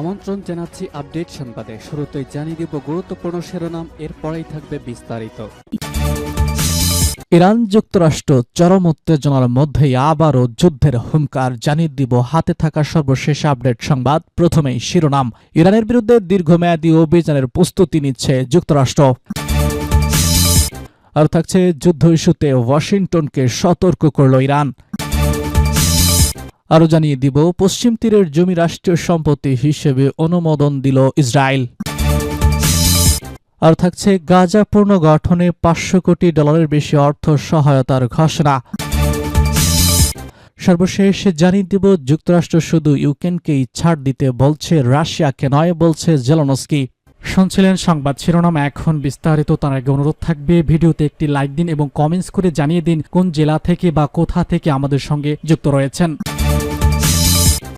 আমন্ত্রণ জানাচ্ছি আপডেট সংবাদে। শুরুতেই জানিয়ে দিব গুরুত্বপূর্ণ শিরোনাম, এরপরেই থাকবে বিস্তারিত। ইরান যুক্তরাষ্ট্র চরম উত্তেজনার মধ্যেই আবারও যুদ্ধের হুঙ্কার জানিয়ে দিব হাতে থাকা সর্বশেষ আপডেট সংবাদ। প্রথমেই শিরোনাম, ইরানের বিরুদ্ধে দীর্ঘমেয়াদী অভিযানের প্রস্তুতি নিচ্ছে যুক্তরাষ্ট্র। আর থাকছে যুদ্ধ ইস্যুতে ওয়াশিংটনকে সতর্ক করল ইরান। আরও জানিয়ে দিব, পশ্চিম তীরের জমি রাষ্ট্রীয় সম্পত্তি হিসেবে অনুমোদন দিল ইসরায়েল। আর থাকছে গাজা পুনর্গঠনে পাঁচশো কোটি ডলারের বেশি অর্থ সহায়তার ঘোষণা। সর্বশেষ জানিয়ে দিব, যুক্তরাষ্ট্র শুধু ইউক্রেনকেই ছাড় দিতে বলছে, রাশিয়াকে নয়, বলছে জেলনস্কি। শুনছিলেন সংবাদ শিরোনাম, এখন বিস্তারিত, তার আগে অনুরোধ থাকবে, ভিডিওতে একটি লাইক দিন এবং কমেন্টস করে জানিয়ে দিন, কোন জেলা থেকে বা কোথা থেকে আমাদের সঙ্গে যুক্ত রয়েছেন।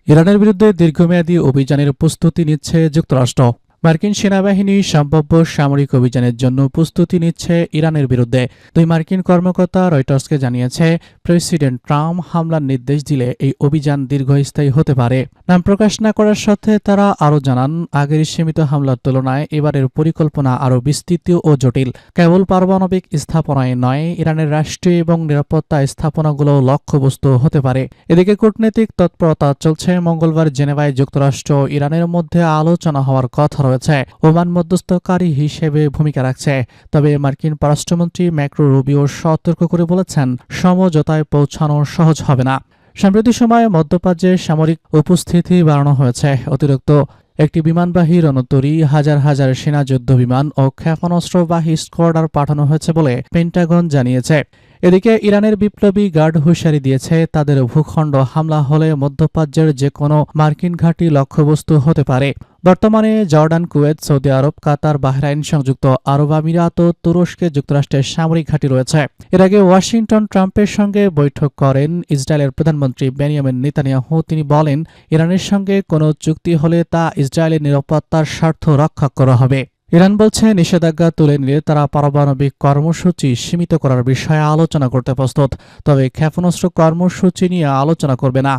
ইরানের বিরুদ্ধে দীর্ঘমেয়াদী অভিযানের প্রস্তুতি নিচ্ছে যুক্তরাষ্ট্র। মার্কিন সেনাবাহিনী সম্ভাব্য সামরিক অভিযানের জন্য প্রস্তুতি নিচ্ছে ইরানের বিরুদ্ধে। দুই মার্কিন কর্মকর্তা রয়টার্সকে জানিয়েছে, প্রেসিডেন্ট ট্রাম্প হামলার নির্দেশ দিলে এই অভিযান দীর্ঘস্থায়ী হতে পারে। নাম প্রকাশ না করার সাথে তারা আরও জানান, আগের সীমিত হামলার তুলনায় এবারের পরিকল্পনা আরও বিস্তৃত ও জটিল। কেবল পারমাণবিক স্থাপনায় নয়, ইরানের রাষ্ট্রীয় এবং নিরাপত্তা স্থাপনাগুলো লক্ষ্যবস্তু হতে পারে। এদিকে কূটনৈতিক তৎপরতা চলছে। মঙ্গলবার জেনেভায় যুক্তরাষ্ট্র ইরানের মধ্যে আলোচনা হওয়ার কথা রয়েছে। ওমান মধ্যস্থকারী হিসেবে ভূমিকা রাখছে। তবে মার্কিন পররাষ্ট্রমন্ত্রী ম্যাক্রো রুবিও সতর্ক করে বলেছেন সমঝোতায় পৌঁছানো সহজ হবে না। সাম্প্রতি সময়ে মধ্যপ্রাচ্যে সামরিক উপস্থিতি বাড়ানো হয়েছে। অতিরিক্ত একটি বিমানবাহী রণতরী, হাজার হাজার সেনা যুদ্ধ বিমান ও ক্ষেপণাস্ত্রবাহী স্কোয়াডার পাঠানো হয়েছে বলে পেন্টাগন জানিয়েছে। এদিকে ইরানের বিপ্লবী গার্ড হুঁশিয়ারি দিয়েছে, তাদের ভূখণ্ড হামলা হলে মধ্যপ্রাচ্যের যে কোনো মার্কিন ঘাঁটি লক্ষ্যবস্তু হতে পারে। বর্তমানে Jordan, Kuwait, Saudi Arab, Qatar, Bahrain সংযুক্ত আরব আমিরাত ও তুরস্কে যুক্তরাষ্ট্রের সামরিক ঘাঁটি রয়েছে। এর আগে ওয়াশিংটন ট্রাম্পের সঙ্গে বৈঠক করেন ইসরায়েলের প্রধানমন্ত্রী বেনিয়ামিন নেতানিয়াহু। তিনি বলেন, ইরানের সঙ্গে কোনো চুক্তি হলে তা ইসরায়েলের নিরাপত্তার স্বার্থ রক্ষা করা হবে। ইরান বলছে, নিষেধাজ্ঞা তুলে নিলে তারা পারমাণবিক কর্মসূচি সীমিত করার বিষয়ে আলোচনা করতে প্রস্তুত। তবে ক্ষেপণাস্ত্র কর্মসূচি নিয়ে আলোচনা করবে না।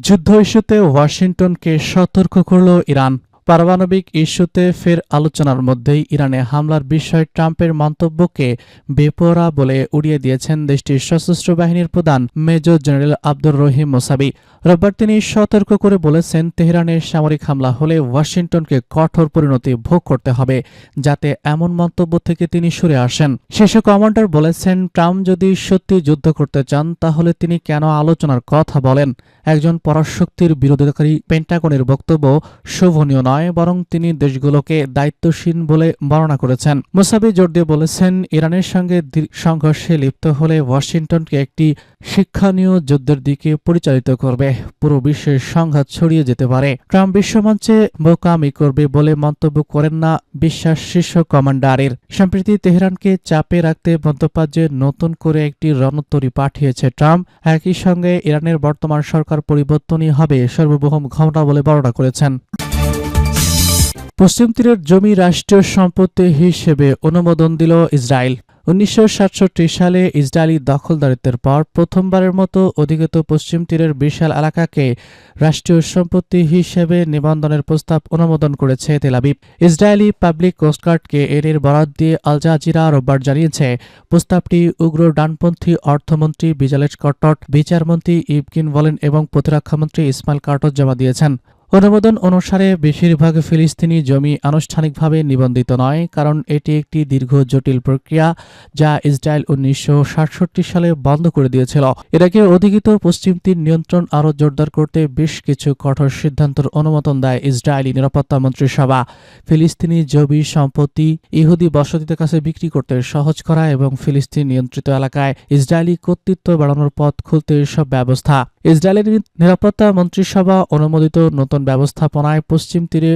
যুদ্ধ ইস্যুতে ওয়াশিংটনকে সতর্ক করল ইরান। পারমাণবিক ইস্যুতে ফের আলোচনার মধ্যেই ইরানে হামলার বিষয়ে ট্রাম্পের মন্তব্যকে বেপরা বলে উড়িয়ে দিয়েছেন দেশটির সশস্ত্র বাহিনীর প্রধান major general Abdur Rahim Mousavi. রোববার তিনি সতর্ক করে বলেছেন, তেহরানের সামরিক হামলা হলে ওয়াশিংটনকে কঠোর পরিণতি ভোগ করতে হবে, যাতে এমন মন্তব্য থেকে তিনি সরে আসেন। শীর্ষ কমান্ডার বলেছেন, ট্রাম্প যদি সত্যি যুদ্ধ করতে চান, তাহলে তিনি কেন আলোচনার কথা বলেন? একজন পরাশক্তির বিরোধিতাকারী পেন্টাগনের বক্তব্য শোভনীয় নয়, বরং তিনি দেশগুলোকে দায়িত্বশীল বলে বর্ণনা করেছেন। মুসাবি জোর দিয়ে বলেছেন, ইরানের সঙ্গে সংঘর্ষে লিপ্ত হলে ওয়াশিংটনকে একটি শিক্ষণীয় যুদ্ধের দিকে পরিচালিত করবে। পুরো বিশ্বের সংঘাত ছড়িয়ে যেতে পারে। ট্রাম্প বিশ্বমঞ্চে বোকামি করবে বলে মন্তব্য করেন না বিশ্বাস শীর্ষ কমান্ডারের। সম্প্রতি তেহরানকে চাপে রাখতে মধ্যপ্রাচ্যে নতুন করে একটি রণতরী পাঠিয়েছে ট্রাম্প। একই সঙ্গে ইরানের বর্তমান সরকার পরিবর্তনই হবে সর্ববহম ক্ষমতা বলে বর্ণনা করেছেন। পশ্চিম তীরের জমি রাষ্ট্রীয় সম্পত্তি হিসেবে অনুমোদন দিল ইসরায়েল। উনিশশো সাতষট্টি সালে ইসরায়েলি দখলদারিত্বের পর প্রথমবারের মতো অধিকৃত পশ্চিম তীরের বিশাল এলাকাকে রাষ্ট্রীয় সম্পত্তি হিসেবে নিবন্ধনের প্রস্তাব অনুমোদন করেছে তেলাবিব ইসরায়েলি পাবলিক কোস্টগার্ডকে এর বরাদ দিয়ে আল জাজিরা রোববার জানিয়েছে, প্রস্তাবটি উগ্র ডানপন্থী অর্থমন্ত্রী বিজালেট কটট বিচারমন্ত্রী ইবকিন বলেন এবং প্রতিরক্ষামন্ত্রী ইসমাইল কার্টট জমা দিয়েছেন। অনুমোদন অনুসারে বেশিরভাগ ফিলিস্তিনি জমি আনুষ্ঠানিকভাবে নিবন্ধিত নয়, কারণ এটি একটি দীর্ঘ জটিল প্রক্রিয়া যা ইসরায়েল উনিশশো সাতষট্টি সালে বন্ধ করে দিয়েছিল। এটাকে অধিকৃত পশ্চিম তীর নিয়ন্ত্রণ আরও জোরদার করতে বেশ কিছু কঠোর সিদ্ধান্তের অনুমোদন দেয় ইসরায়েলি নিরাপত্তা মন্ত্রিসভা। ফিলিস্তিনি জমি সম্পত্তি ইহুদি বসতিদের কাছে বিক্রি করতে সহজ করা এবং ফিলিস্তিন নিয়ন্ত্রিত এলাকায় ইসরায়েলি কর্তৃত্ব বাড়ানোর পথ খুলতে এসব ব্যবস্থা। ইসরায়েলের নিরাপত্তা মন্ত্রিসভা অনুমোদিত নতুন ব্যবস্থাপনায় পশ্চিম তীরে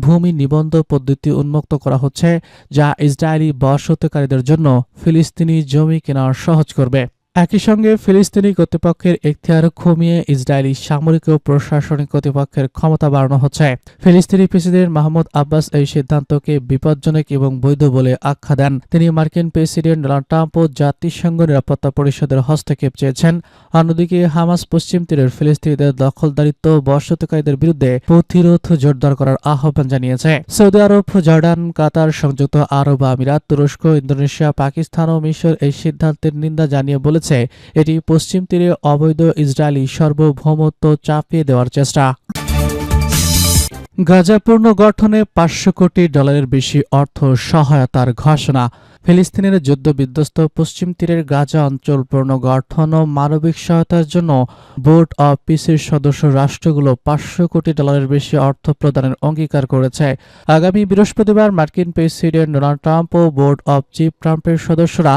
ভূমি নিবন্ধ পদ্ধতি উন্মুক্ত করা হচ্ছে, যা ইসরায়েলি বসতকারীদের জন্য ফিলিস্তিনি জমি কেনার সহজ করবে। একই সঙ্গে ফিলিস্তিনি কর্তৃপক্ষের এখতিয়ার কমিয়ে ইসরায়েলি সামরিক ও প্রশাসনিক কর্তৃপক্ষের ক্ষমতা বাড়ানো হচ্ছে। ফিলিস্তিনি প্রেসিডেন্ট মাহমুদ আব্বাস এই সিদ্ধান্তকে বিপজ্জনক এবং বৈধ বলে আখ্যা দেন। তিনি মার্কিন প্রেসিডেন্ট ডোনাল্ড ট্রাম্প ও জাতিসংঘ নিরাপত্তা পরিষদের হস্তক্ষেপ চেয়েছেন। অন্যদিকে, হামাস পশ্চিম তীরের ফিলিস্তিনিদের দখলদারিত্ব ও বর্ষতকারীদের বিরুদ্ধে প্রতিরোধ জোরদার করার আহ্বান জানিয়েছে। সৌদি আরব, জর্ডান, কাতার, সংযুক্ত আরব আমিরাত, তুরস্ক, ইন্দোনেশিয়া, পাকিস্তান ও মিশর এই সিদ্ধান্তের নিন্দা জানিয়ে বলেছে। এটি পশ্চিম তীরে অবৈধ ইসরায়েলি সার্বভৌমত্ব চাপিয়ে দেওয়ার চেষ্টা। গাজা পুনর্গঠনে পাঁচশো কোটি ডলারের বেশি অর্থ সহায়তার ঘোষণা। ফিলিস্তিনের যুদ্ধ বিধ্বস্ত পশ্চিম তীরের গাজা অঞ্চল পুনর্গঠন ও মানবিক সহায়তার জন্য বোর্ড অব পিসের সদস্য রাষ্ট্রগুলো পাঁচশো কোটি ডলারের বেশি অর্থ প্রদানের অঙ্গীকার করেছে। আগামী বৃহস্পতিবার মার্কিন প্রেসিডেন্ট ডোনাল্ড ট্রাম্প ও বোর্ড অব চিফ ট্রাম্পের সদস্যরা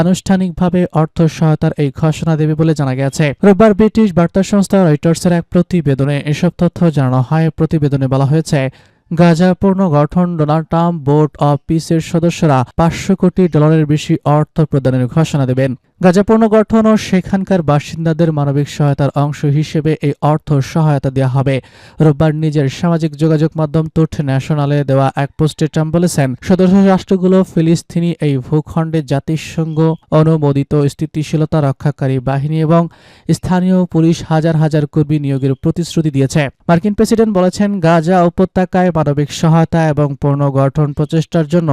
আনুষ্ঠানিকভাবে অর্থ সহায়তার এই ঘোষণা দেবে বলে জানা গেছে। রোববার ব্রিটিশ বার্তা সংস্থা রয়টার্সের এক প্রতিবেদনে এসব তথ্য জানানো হয়। প্রতিবেদনে বলা হয়েছে গাজা পুনর্গঠন ডোনাল্ড ট্রাম্প বোর্ড অব পিসের সদস্যরা পাঁচশো কোটি ডলারের বেশি অর্থ প্রদানের ঘোষণা দেবেন। গাজা পুনর্গঠন ও সেখানকার বাসিন্দাদের মানবিক সহায়তার অংশ হিসেবে এই অর্থ সহায়তা দেওয়া হবে। রোববার নিজের সামাজিক যোগাযোগ মাধ্যম তুঠ ন্যাশনালে দেওয়া এক পোস্টে ট্রাম্প বলেছেন, সদস্য রাষ্ট্রগুলো ফিলিস্তিনি এই ভূখণ্ডে জাতিসংঘ, অনুমোদিত স্থিতিশীলতা রক্ষাকারী বাহিনী এবং স্থানীয় পুলিশ হাজার হাজার কর্মী নিয়োগের প্রতিশ্রুতি দিয়েছে। মার্কিন প্রেসিডেন্ট বলেছেন, গাজা উপত্যকায় মানবিক সহায়তা এবং পুনর্গঠন প্রচেষ্টার জন্য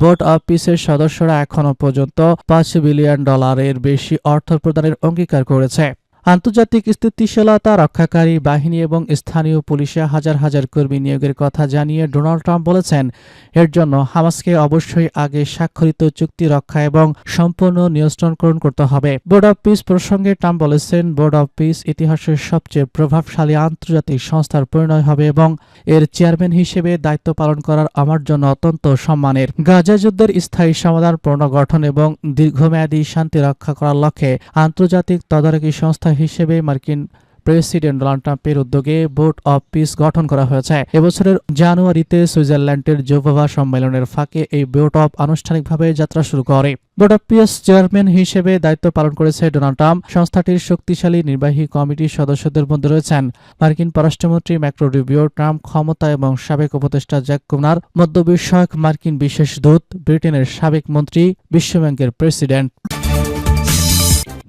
বোর্ড অব পিসের সদস্যরা এখনও পর্যন্ত পাঁচ বিলিয়ন ডলারের বেশি অর্থ প্রদানের অঙ্গীকার করেছে। আন্তর্জাতিক স্থিতিশীলতা রক্ষাকারী বাহিনী এবং স্থানীয় পুলিশে হাজার হাজার কর্মী নিয়োগের কথা জানিয়ে ডোনাল্ড ট্রাম্প বলেছেন। এর জন্য হামাসকে অবশ্যই আগে স্বাক্ষরিত চুক্তি রক্ষা এবং সম্পূর্ণ নিয়ন্ত্রণকরণ করতে হবে। বোর্ড অব পিস প্রসঙ্গে ট্রাম্প বলেছেন, বোর্ড অব পিস ইতিহাসের সবচেয়ে প্রভাবশালী আন্তর্জাতিক সংস্থার পরিণয় হবে এবং এর চেয়ারম্যান হিসেবে দায়িত্ব পালন করার আমার জন্য অত্যন্ত সম্মানের। গাজা যুদ্ধের স্থায়ী সমাধান, পুনর্গঠন এবং দীর্ঘমেয়াদী শান্তি রক্ষা করার লক্ষ্যে আন্তর্জাতিক তদারকি সংস্থা হিসেবে মার্কিন প্রেসিডেন্ট ডোনাল্ড ট্রাম্পের উদ্যোগে বোর্ড অব পিস গঠন করা হয়েছে। এবছরের জানুয়ারিতে সুইজারল্যান্ডের জোভোভা সম্মেলনের ফাঁকে এই বোর্ড অব আনুষ্ঠানিকভাবে যাত্রা শুরু করে। বোর্ড অব পিস চেয়ারম্যান হিসেবে দায়িত্ব পালন করেছে ডোনাল্ড ট্রাম্প। সংস্থাটির শক্তিশালী নির্বাহী কমিটির সদস্যদের মধ্যে রয়েছেন মার্কিন পররাষ্ট্রমন্ত্রী ম্যাক্রো রিবিও, ট্রাম্প ক্ষমতা এবং সাবেক উপদেষ্টা জ্যাক কুমার মধ্য বিষয়ক মার্কিন বিশেষ দূত, ব্রিটেনের সাবেক মন্ত্রী বিশ্বব্যাংকের প্রেসিডেন্ট।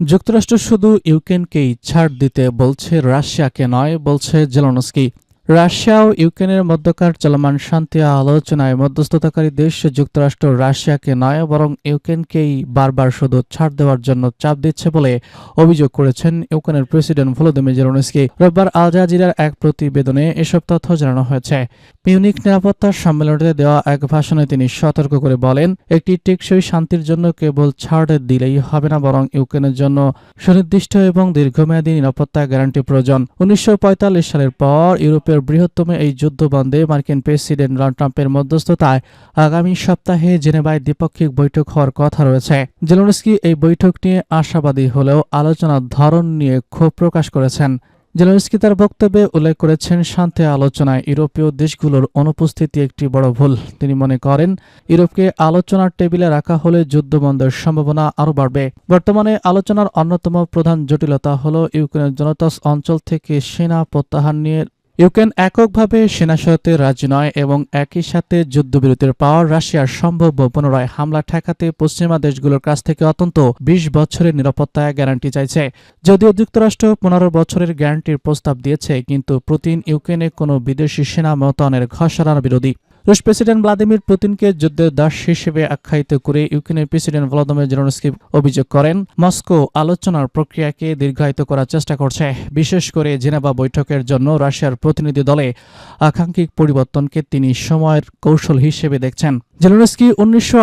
যুক্তরাষ্ট্র শুধু ইউক্রেনকেই ছাড় দিতে বলছে রাশিয়াকে নয়, বলছে জেলনস্কি। রাশিয়া ও ইউক্রেনের মধ্যকার চলমান শান্তি আলোচনায় মধ্যস্থতাকারী দেশ যুক্তরাষ্ট্র রাশিয়াকে নয়, বরং ইউক্রেনকেই বারবার শুধু ছাড় দেওয়ার জন্য চাপ দিচ্ছে বলে অভিযোগ করেছেন ইউক্রেনের প্রেসিডেন্ট ভলোদিমির জেলনস্কি। রোববার আল জাজিরার এক প্রতিবেদনে এসব তথ্য জানানো হয়েছে। মিউনিক নিরাপত্তা সম্মেলনে দেওয়া এক ভাষণে তিনি সতর্ক করে বলেন, একটি টেকসই শান্তির জন্য কেবল ছাড় দিলেই হবে না, বরং ইউক্রেনের জন্য সুনির্দিষ্ট এবং দীর্ঘমেয়াদী নিরাপত্তা গ্যারান্টি প্রয়োজন। উনিশশো পঁয়তাল্লিশ সালের পর ইউরোপের বৃহত্তম এই যুদ্ধ বন্ধে মার্কিন প্রেসিডেন্ট ডোনাল্ড ট্রাম্পের মধ্যস্থতায় আগামী সপ্তাহে জেনেভায় দ্বিপাক্ষিক বৈঠক হওয়ার কথা রয়েছে। জেলনস্কি এই বৈঠক নিয়ে আশাবাদী হলেও আলোচনার ধরন নিয়ে ক্ষোভ প্রকাশ করেছেন। জেলেনস্কি তার বক্তব্যে উল্লেখ করেছেন, শান্তি আলোচনায় ইউরোপীয় দেশগুলোর অনুপস্থিতি একটি বড় ভুল। তিনি মনে করেন, ইউরোপকে আলোচনার টেবিলে রাখা হলে যুদ্ধবন্ধের সম্ভাবনা আরও বাড়বে। বর্তমানে আলোচনার অন্যতম প্রধান জটিলতা হল ইউক্রেনের জনতাস অঞ্চল থেকে সেনা প্রত্যাহার নিয়ে ইউক্রেন এককভাবে সেনা সহায়তে রাজি নয় এবং একই সাথে যুদ্ধবিরতির পাওয়ার রাশিয়ার সম্ভাব্য পুনরায় হামলা ঠেকাতে পশ্চিমা দেশগুলোর কাছ থেকে অত্যন্ত বিশ বছরের নিরাপত্তা গ্যারান্টি চাইছে। যদিও যুক্তরাষ্ট্র পনেরো বছরের গ্যারান্টির প্রস্তাব দিয়েছে, কিন্তু পুতিন ইউক্রেনে কোনো বিদেশি সেনা মোতায়েনের ঘোষণার বিরোধী। রুশ প্রেসিডেন্ট ভ্লাদিমির পুতিনকে যুদ্ধের দাস হিসেবে আখ্যায়িত করে ইউক্রেনের প্রেসিডেন্ট ভ্লাদিমির জেলনস্কি অভিযোগ করেন। মস্কো আলোচনার প্রক্রিয়াকে দীর্ঘায়িত করার চেষ্টা করছে। বিশেষ করে জেনেভা বৈঠকের জন্য রাশিয়ার প্রতিনিধি দলে আকাঙ্ক্ষিক পরিবর্তনকে তিনি সময়ের কৌশল হিসেবে দেখছেন। জেলেনস্কি উনিশশো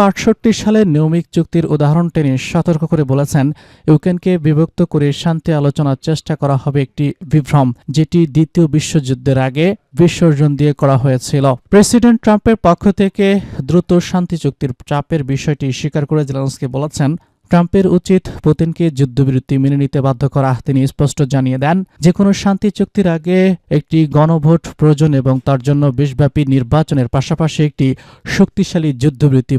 সালে নিয়মিক চুক্তির উদাহরণ টেনে সতর্ক করে বলেছেন, ইউক্রেনকে বিভক্ত করে শান্তি আলোচনার চেষ্টা করা হবে একটি বিভ্রম, যেটি দ্বিতীয় বিশ্বযুদ্ধের আগে বিসর্জন দিয়ে করা হয়েছিল। প্রেসিডেন্ট ট্রাম্পের পক্ষ থেকে দ্রুত শান্তি চুক্তির চাপের বিষয়টি স্বীকার করে জেলোনস্কি বলেছেন ট্রাম্পের উচিত পুতিনকে যুদ্ধবিরতি মেনে নিতে বাধ্য করা, তিনি স্পষ্ট জানিয়ে দেন যে কোনো শান্তি চুক্তির আগে একটি গণভোট প্রয়োজন এবং তার জন্য বিশ্বব্যাপী নির্বাচনের পাশাপাশি একটি শক্তিশালী যুদ্ধবিরতি